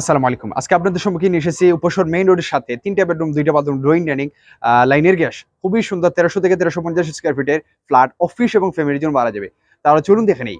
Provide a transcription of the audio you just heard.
আসসালামু আলাইকুম। আজকে আপনাদের সম্মুখীন এসেছি উপসর মেইন রোডের সাথে, তিনটা বেডরুম দুইটা বাথরুম ড্রয়িং ডাইনিং লাইনের গ্যাস। খুবই সুন্দর, তেরোশো থেকে তেরোশো পঞ্চাশ স্কোয়ার ফিটের ফ্ল্যাট অফিস এবং ফ্যামিলির জন্য মারা যাবে। তাহলে চলুন দেখে নেই।